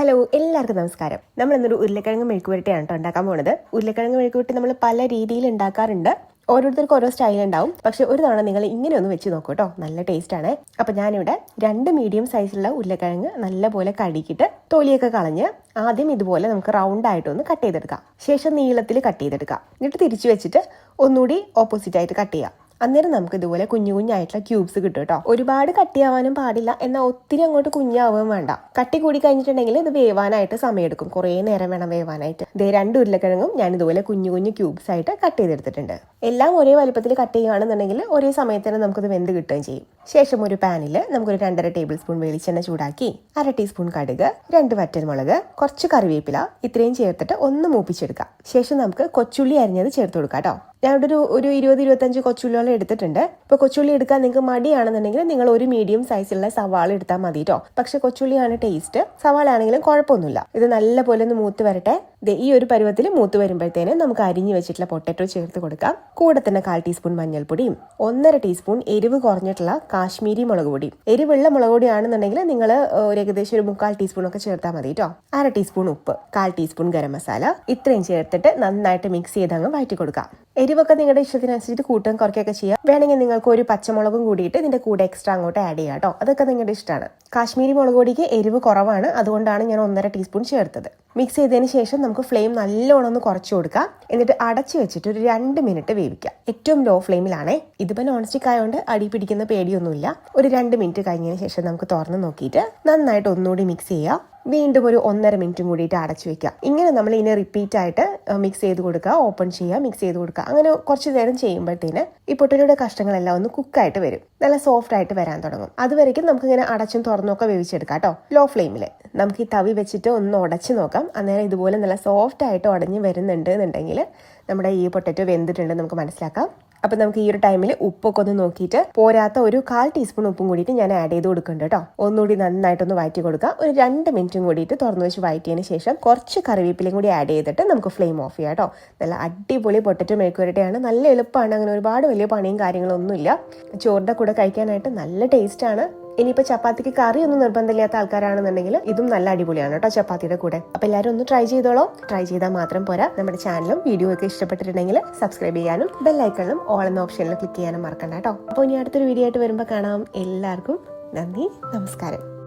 Hello എല്ലാവർക്കും നമസ്കാരം. നമ്മൾ ഇന്നൊരു ഉരുളക്കിഴങ്ങ് മെഴുക്കുവരട്ടിയാണ് കേട്ടോ ഉണ്ടാക്കാൻ പോകുന്നത് ഉരുളക്കിഴങ്ങ് മെഴുക്കുപുരട്ടി നമ്മൾ പല രീതിയിൽ ഉണ്ടാക്കാറുണ്ട്. ഓരോരുത്തർക്കും ഓരോ സ്റ്റൈൽ ഉണ്ടാവും. പക്ഷെ ഒരു തവണ നിങ്ങൾ ഇങ്ങനെ ഒന്ന് വെച്ച് നോക്കൂ കേട്ടോ. നല്ല ടേസ്റ്റ് ആണ്. അപ്പം ഞാനിവിടെ രണ്ട് മീഡിയം സൈസിലുള്ള ഉരുളക്കിഴങ്ങ് നല്ലപോലെ കഴുകിയിട്ട് തൊലിയൊക്കെ കളഞ്ഞ് ആദ്യം ഇതുപോലെ നമുക്ക് റൗണ്ട് ആയിട്ടൊന്ന് കട്ട് ചെയ്തെടുക്കാം. ശേഷം നീളത്തിൽ കട്ട് ചെയ്തെടുക്കാം. എന്നിട്ട് തിരിച്ചു വെച്ചിട്ട് ഒന്നുകൂടി ഓപ്പോസിറ്റ് ആയിട്ട് കട്ട് ചെയ്യാം. അന്നേരം നമുക്ക് ഇതുപോലെ കുഞ്ഞു കുഞ്ഞായിട്ടുള്ള ക്യൂബ്സ് കിട്ടും കേട്ടോ. ഒരുപാട് കട്ടിയാവാനും പാടില്ല. എന്നാൽ ഒത്തിരി അങ്ങോട്ട് കുഞ്ഞാവുകയും വേണ്ട. കട്ടി കൂടി കഴിഞ്ഞിട്ടുണ്ടെങ്കിൽ ഇത് വേവാനായിട്ട് സമയമെടുക്കും. കുറേ നേരം വേണം വേവാനായിട്ട്. ഇതേ രണ്ട് ഉരുളക്കിഴങ്ങും ഞാൻ ഇതുപോലെ കുഞ്ഞു കുഞ്ഞു ക്യൂബ്സ് ആയിട്ട് കട്ട് ചെയ്തെടുത്തിട്ടുണ്ട്. എല്ലാം ഒരേ വലുപ്പത്തിൽ കട്ട് ചെയ്യുകയാണെന്നുണ്ടെങ്കിൽ ഒരേ സമയത്ത് തന്നെ നമുക്കത് വെന്ത് കിട്ടുകയും ചെയ്യും. ശേഷം ഒരു പാനിൽ നമുക്കൊരു രണ്ടര ടേബിൾ സ്പൂൺ വെളിച്ചെണ്ണ ചൂടാക്കി അര ടീസ്പൂൺ കടുക് രണ്ട് വറ്റൽമുളക് കുറച്ച് കറിവേപ്പില ഇത്രയും ചേർത്തിട്ട് ഒന്ന് മൂപ്പിച്ചെടുക്കാം ശേഷം നമുക്ക് കൊച്ചുള്ളി അരിഞ്ഞത് ചേർത്ത് കൊടുക്കാം കേട്ടോ. ഞാനിവിടെ ഒരു ഒരു ഇരുപത് ഇരുപത്തഞ്ച് കൊച്ചുള്ളിയോളം എടുത്തിട്ടുണ്ട്. ഇപ്പോൾ കൊച്ചുള്ളി എടുക്കാൻ നിങ്ങൾക്ക് മടിയാണെന്നുണ്ടെങ്കിൽ നിങ്ങൾ ഒരു മീഡിയം സൈസിലുള്ള സവാള എടുത്താൽ മതി കേട്ടോ. പക്ഷെ കൊച്ചുള്ളിയാണ് ടേസ്റ്റ് സവാള ആണെങ്കിലും കുഴപ്പമൊന്നുമില്ല. ഇത് നല്ലപോലെ ഒന്ന് മൂത്ത് വരട്ടെ. ഈ ഒരു പരുവത്തിൽ മൂത്ത് വരുമ്പോഴത്തേന് നമുക്ക് അരിഞ്ഞു വെച്ചിട്ടുള്ള പൊട്ടറ്റോ ചേർത്ത് കൊടുക്കാം. കൂടെ തന്നെ കാൽ ടീസ്പൂൺ മഞ്ഞൾപ്പൊടിയും ഒന്നര ടീസ്പൂൺ എരിവ് കുറഞ്ഞിട്ടുള്ള കാശ്മീരി മുളക് പൊടി. എരിവുള്ള മുളക് പൊടി ആണെന്നുണ്ടെങ്കിൽ നിങ്ങൾ ഒരു ഏകദേശം ഒരു മുക്കാൽ ടീസ്പൂൺ ഒക്കെ ചേർത്താൽ മതി കേട്ടോ അര ടീസ്പൂൺ ഉപ്പ് കാൽ ടീസ്പൂൺ ഗരം മസാല ഇത്രയും ചേർത്തിട്ട് നന്നായിട്ട് മിക്സ് ചെയ്ത് അങ്ങ് വഴറ്റി കൊടുക്കാം. എരിവൊക്കെ നിങ്ങളുടെ ഇഷ്ടത്തിനനുസരിച്ച് കൂട്ടും കുറയ്ക്കൊക്കെ ചെയ്യാം. വേണമെങ്കിൽ നിങ്ങൾക്ക് ഒരു പച്ചമുളകും കൂടിയിട്ട് ഇതിന്റെ കൂടെ എക്സ്ട്രാ അങ്ങോട്ട് ആഡ് ചെയ്യാം കേട്ടോ അതൊക്കെ നിങ്ങളുടെ ഇഷ്ടമാണ് കാശ്മീരി മുളക് പൊടിക്ക് എരിവ് കുറവാണ്. അതുകൊണ്ടാണ് ഞാൻ ഒന്നര ടീസ്പൂൺ ചേർത്തത്. മിക്സ് ചെയ്തതിന് ശേഷം നമുക്ക് ഫ്ലെയിം നല്ലോണം ഒന്ന് കുറച്ച് കൊടുക്കാം. എന്നിട്ട് അടച്ചു വെച്ചിട്ട് ഒരു രണ്ട് മിനിറ്റ് വേവിക്കാം. ഏറ്റവും ലോ ഫ്ലെയിമിലാണേ ഇതിപ്പോൾ നോൺ സ്റ്റിക്ക് ആയതുകൊണ്ട് അടി പിടിക്കുന്ന പേടിയൊന്നുമില്ല. ഒരു രണ്ട് മിനിറ്റ് കഴിഞ്ഞതിന് ശേഷം നമുക്ക് തുറന്ന് നോക്കിയിട്ട് നന്നായിട്ട് ഒന്നുകൂടി മിക്സ് ചെയ്യുക വീണ്ടും ഒരു ഒന്നര മിനിറ്റും കൂടിയിട്ട് അടച്ചു വെക്കുക ഇങ്ങനെ നമ്മൾ ഇതിനെ റിപ്പീറ്റ് ആയിട്ട് മിക്സ് ചെയ്ത് കൊടുക്കുക ഓപ്പൺ ചെയ്യുക മിക്സ് ചെയ്ത് കൊടുക്കുക. അങ്ങനെ കുറച്ച് നേരം ചെയ്യുമ്പോഴത്തേന് ഈ പൊട്ടറ്റോയുടെ കഷ്ണങ്ങളെല്ലാം ഒന്ന് കുക്കായിട്ട് വരും. നല്ല സോഫ്റ്റ് ആയിട്ട് വരാൻ തുടങ്ങും. അതുവരേക്കും നമുക്ക് ഇങ്ങനെ അടച്ചും തുറന്നൊക്കെ വേവിച്ചെടുക്കാം കേട്ടോ. ലോ. ഫ്ലെയിമിൽ നമുക്ക് ഈ തവി വെച്ചിട്ട് ഒന്ന് ഉടച്ച് നോക്കാം. അന്നേരം ഇതുപോലെ നല്ല സോഫ്റ്റ് ആയിട്ട് ഉടഞ്ഞ് വരുന്നുണ്ട് എന്നുണ്ടെങ്കിൽ നമ്മുടെ ഈ പൊട്ടറ്റോ വെന്തിട്ടുണ്ട് നമുക്ക് മനസ്സിലാക്കാം. അപ്പം നമുക്ക് ഈ ഒരു ടൈമിൽ ഉപ്പൊക്കെ ഒന്ന് നോക്കിയിട്ട് പോരാത്ത ഒരു കാൽ ടീസ്പൂൺ ഉപ്പും കൂടിയിട്ട് ഞാൻ ആഡ് ചെയ്ത് കൊടുക്കുന്നുണ്ട് കേട്ടോ. ഒന്നുകൂടി നന്നായിട്ടൊന്ന് വഴറ്റി കൊടുക്കുക. ഒരു രണ്ട് മിനിറ്റും കൂടിയിട്ട് തുറന്നു വെച്ച് വഴറ്റിയതിന് ശേഷം കുറച്ച് കറിവേപ്പിലയും കൂടി ആഡ് ചെയ്തിട്ട് നമുക്ക് ഫ്ലെയിം ഓഫ് ചെയ്യാം കേട്ടോ. നല്ല അടിപൊളി പൊട്ടറ്റോ മെഴുക്കുവരട്ടിയാണ്. നല്ല എളുപ്പമാണ്. അങ്ങനെ ഒരുപാട് വലിയ പണിയും കാര്യങ്ങളൊന്നുമില്ല. ചോറിന്റെ കൂടെ കഴിക്കാനായിട്ട് നല്ല ടേസ്റ്റാണ് ഇനിയിപ്പോൾ ചപ്പാത്തിക്ക് കറി ഒന്നും നിർബന്ധമില്ലാത്ത ആൾക്കാരാണെന്നുണ്ടെങ്കിൽ ഇതും നല്ല അടിപൊളിയാണ് കേട്ടോ ചപ്പാത്തിയുടെ കൂടെ. അപ്പോൾ എല്ലാവരും ഒന്ന് ട്രൈ ചെയ്തോളോ. ട്രൈ ചെയ്താൽ മാത്രം പോരാ. നമ്മുടെ ചാനലും വീഡിയോ ഒക്കെ ഇഷ്ടപ്പെട്ടിട്ടുണ്ടെങ്കിൽ സബ്സ്ക്രൈബ് ചെയ്യാനും ബെല്ലൈക്കണിലും ഓൾ എന്ന ഓപ്ഷനിൽ ക്ലിക്ക് ചെയ്യാനും മറക്കണ്ട കേട്ടോ. അപ്പോൾ ഇനി അടുത്തൊരു വീഡിയോ ആയിട്ട് വരുമ്പോൾ കാണാം. എല്ലാവർക്കും നന്ദി നമസ്കാരം.